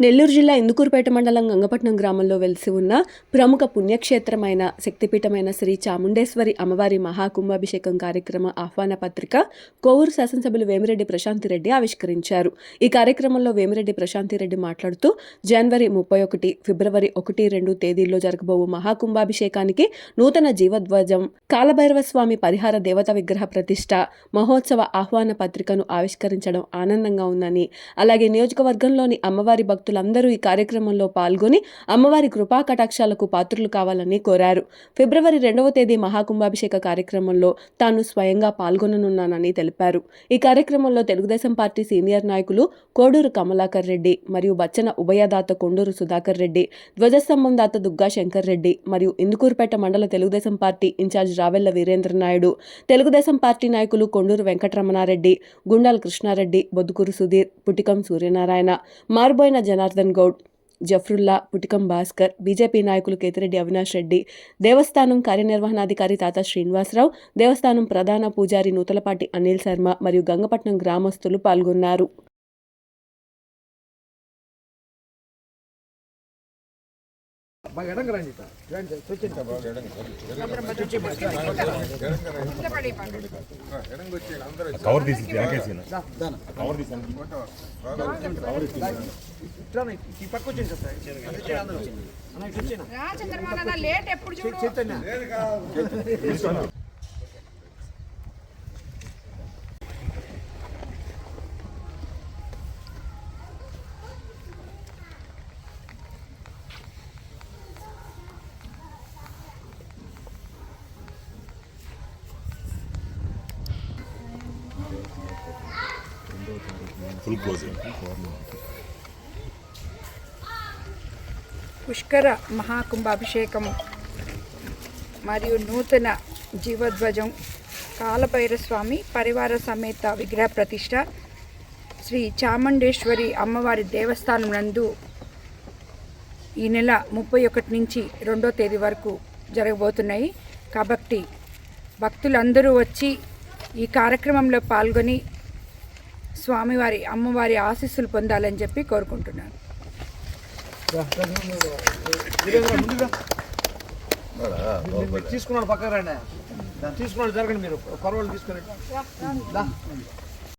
నెల్లూరు జిల్లా ఇందుకూరుపేట మండలం గంగపట్నం గ్రామంలో వెలిసి ఉన్న ప్రముఖ పుణ్యక్షేత్రమైన శక్తిపీఠమైన శ్రీ చాముండేశ్వరి అమ్మవారి మహాకుంభాభిషేకం కార్యక్రమ ఆహ్వాన పత్రిక కోవూరు శాసనసభ్యులు వేమిరెడ్డి ప్రశాంతిరెడ్డి ఆవిష్కరించారు. ఈ కార్యక్రమంలో వేమిరెడ్డి ప్రశాంతిరెడ్డి మాట్లాడుతూ జనవరి ముప్పై ఒకటి ఫిబ్రవరి ఒకటి రెండు తేదీల్లో జరగబోవు మహాకుంభాభిషేకానికి నూతన జీవధ్వజం కాలభైరవ స్వామి పరిహార దేవత విగ్రహ ప్రతిష్ట మహోత్సవ ఆహ్వాన పత్రికను ఆవిష్కరించడం ఆనందంగా ఉందని అలాగే నియోజకవర్గంలోని అమ్మవారి భక్తులందరూ ఈ కార్యక్రమంలో పాల్గొని అమ్మవారి కృపా కటాక్షాలకు పాత్రులు కావాలని కోరారు. ఫిబ్రవరి రెండవ తేదీ మహాకుంభాభిషేక కార్యక్రమంలో తాను స్వయంగా పాల్గొననున్నానని తెలిపారు. ఈ కార్యక్రమంలో తెలుగుదేశం పార్టీ సీనియర్ నాయకులు కోడూరు కమలాకర్ రెడ్డి మరియు బచ్చన ఉభయదాత కొండూరు సుధాకర్ రెడ్డి ధ్వజస్తంభం దాత దుగ్గా శంకర్ రెడ్డి మరియు ఇందుకూరుపేట మండల Telugu Desam party incharge Ravella Virendra Naidu Telugu Desam party నాయకులు కొండూరు వెంకటరమణారెడ్డి గుండాల కృష్ణారెడ్డి బొద్దుకూరు సుధీర్ పుటికం సూర్యనారాయణ మార్బోయిన జనార్దన్ గౌడ్ జఫ్రుల్లా పుటికం భాస్కర్ బీజేపీ నాయకులు కేతిరెడ్డి అవినాష్ రెడ్డి దేవస్థానం కార్యనిర్వహణాధికారి తాత శ్రీనివాసరావు దేవస్థానం ప్రధాన పూజారి నూతలపాటి అనిల్ శర్మ మరియు గంగపట్నం గ్రామస్తులు పాల్గొన్నారు. బాగా ఎడంగా రండి. కవర్ తీసి. కవర్ తీసి ఇట్లా రండి, ఈ ఫుల్ పుష్కర మహాకుంభాభిషేకము మరియు నూతన జీవధ్వజం కాలభైరస్వామి పరివార సమేత విగ్రహ ప్రతిష్ట శ్రీ చాముండేశ్వరి అమ్మవారి దేవస్థానం నందు ఈ నెల ముప్పై ఒకటి నుంచి రెండో తేదీ వరకు జరగబోతున్నాయి. కాబట్టి భక్తులందరూ వచ్చి ఈ కార్యక్రమంలో పాల్గొని స్వామివారి అమ్మవారి ఆశీస్సులు పొందాలని చెప్పి కోరుకుంటున్నాను. మీరు- తీసుకున్నాడు పక్కన తీసుకున్నాడు జరగండి మీరు. కొరవాళ్ళు తీసుకురండి.